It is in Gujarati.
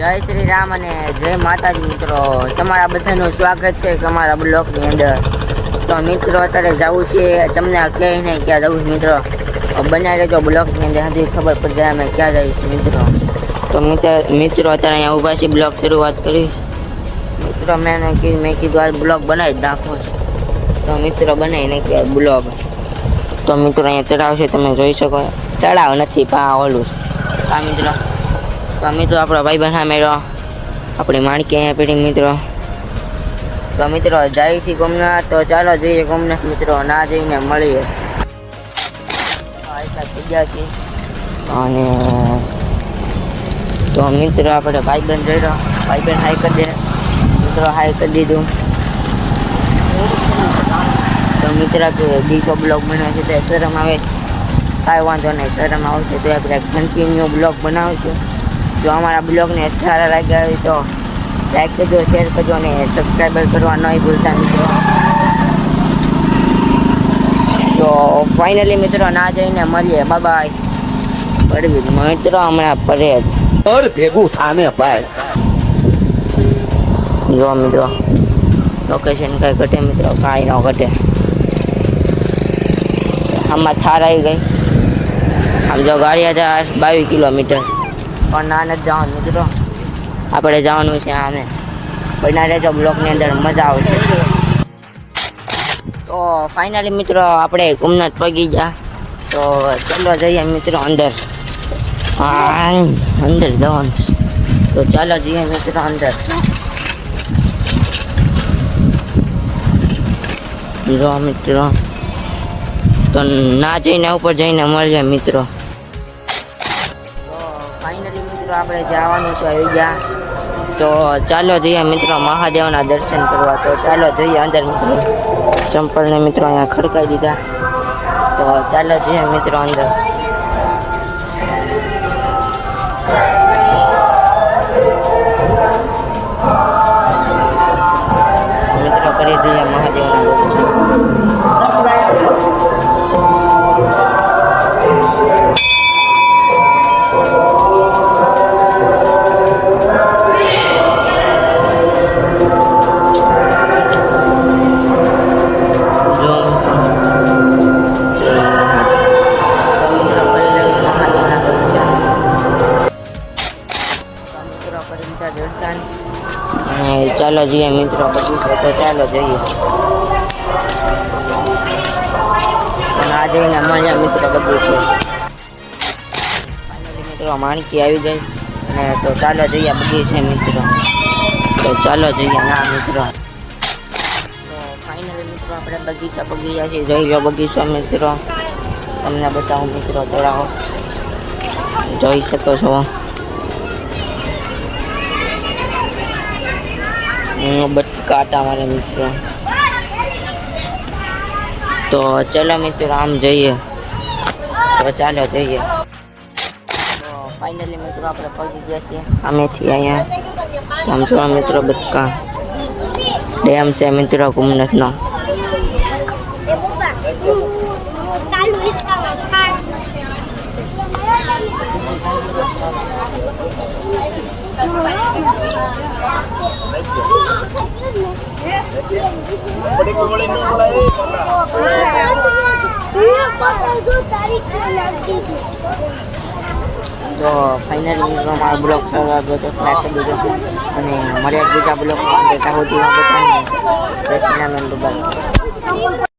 જય શ્રી રામ અને જય માતાજી મિત્રો. તમારા બધાનું સ્વાગત છે તમારા બ્લોકની અંદર. તો મિત્રો, અત્યારે જવું છે, તમને ક્યાંય નહીં ક્યાં જવું છે મિત્રો? બનાવી લેજો બ્લોકની અંદર, હજી ખબર પડી જાય અમે ક્યાં જઈશું મિત્રો. તો મિત્ર, અત્યારે અહીંયા ઊભા છે બ્લોક શરૂઆત કરીશ. મિત્રો, મેં કીધું મેં કીધું આજ બ્લોગ બનાવી જ નાખો. તો મિત્રો, બનાવી નાખ્યો બ્લોગ તો મિત્રો, અહીંયા તળાવ છે, તમે જોઈ શકો. તળાવ નથી પા ઓલું છે. આ મિત્રો. તો મિત્રો આપણો ભાઈ બહેન મેળો આપણી માણકી અહીંયા પેઢી મિત્રો. તો મિત્રો, જાય છે ગોમનાથ. તો ચાલો જઈએ ગોમનાથ મિત્રો. ના જઈને મળીએ. અને તો મિત્રો, આપણે ભાઈ બહેન રહ્યો ભાઈ બહેન હાઈ કરી દે. મિત્રો હાઈ કરી દીધું. તો મિત્ર બીજો બ્લોગ બનાવે છે તો શરમ આવે કાંઈ વાંધો નહીં, શરમ આવશે તો આપણે કન્ટિન્યુ બ્લોગ બનાવીશું. જો અમારા બ્લોગને સારા લાગ્યા હોય તો લાઈક કરજો શેર કરજો અને સબસ્ક્રાઈબર કરવા નહીં ભૂલતા મિત્રો. તો ફાઇનલી મિત્રો ના જઈને મળીએ. બાય પડવી મિત્રો હમણાં પડે પર ભેગું થાને ભાઈ. જો મિત્રો લોકેશન કાંઈ ઘટે મિત્રો? કાંઈ ન ઘટે. આમાં થાર આવી ગઈ. આમ જો ગાડી હજાર બાવીસ કિલોમીટર. પણ ના, નથી જવાનું, મિત્રો. આપણે જવાનું છે આમે બના રહેજો બ્લોકની અંદર, મજા આવશે. તો ફાઇનલી મિત્રો, આપણે ગુમનાથ પગી ગયા. તો ચાલો જઈએ મિત્રો અંદર. અંદર જવાનું તો ચાલો જઈએ મિત્રો અંદર. જો મિત્રો, તો ના જઈને ઉપર જઈને મળજે મિત્રો. ફાઇનલી મિત્રો, આપણે જવાનું તો આવી ગયા તો ચાલો જઈએ મિત્રો, મહાદેવના દર્શન કરવા. તો ચાલો જઈએ અંદર, મિત્રો. ચંપલને મિત્રો અહીંયા ખડકાઈ દીધા. તો ચાલો જઈએ મિત્રો અંદર. મિત્રો, કરી દઈએ મહાદેવના દર્શન. તો મિત્રો કરી લીધા દર્શન અને ચાલો જઈએ મિત્રો, બધું છે તો ચાલો જઈએ. આ જઈને મળ્યા મિત્રો, બધું છે. મિત્રો, માણકી આવી ગઈ. અને તો ચાલો જઈએ, બધી છે મિત્રો. તો ચાલો જઈએ, ના મિત્રો. ફાઇનલી મિત્રો, આપણે બગીચા બગીચા છે જોઈ લો બગીચો મિત્રો. તમને બતાવું મિત્રો તળાવ જોઈ શકો છો. બટકાટા મારે મિત્રો. તો ચલો મિત્રો, આમ જઈએ. તો ચાલો જઈએ. તો ફાઇનલી મિત્રો આપણે પહોંચી ગયા છીએ અમેથી અહીંયા. આમ જોવા મિત્રો બટકા ડેમ છે મિત્રો કુમનથનો તો ફાઇનલી મિત્રો મારો બ્લોગ સારો આવ્યો તો લાઈક કરી અને મળ્યા બીજા બ્લોગમાં ત્યાં હોતી શ્રી